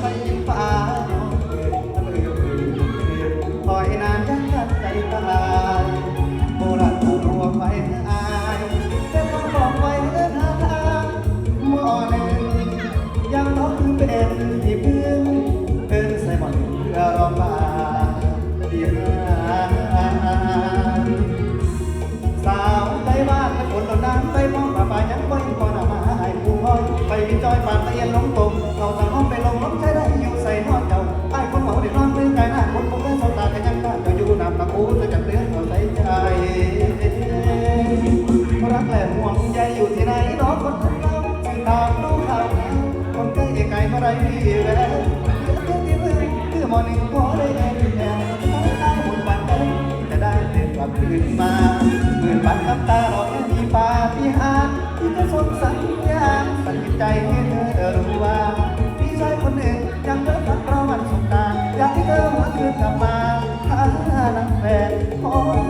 ไปลอยนานยักใจตายโบราณผูกรวมไว้อายแต่คนบอกไว้เดินหาทางหอนยังต้องเป็นที่พึ่งเป็นใส่หมอนเพื่อรอมาดีมาสาวใจบ้านและคนเราดันใจมองป่าป่ายังไม่พอหน้ามาให้ผู้คอยไปจอยปัน เมื่อปันกับตาเรายังมีปาพิหารที่จะส่สัญญาณสัญญใจให้เธอรู้ว่าพี่ชายคนหนึ่งยังเลิกรักเราวันสุดตาอยากให้เธอหวนคืนกลับมาหาหน้าแฟนขอ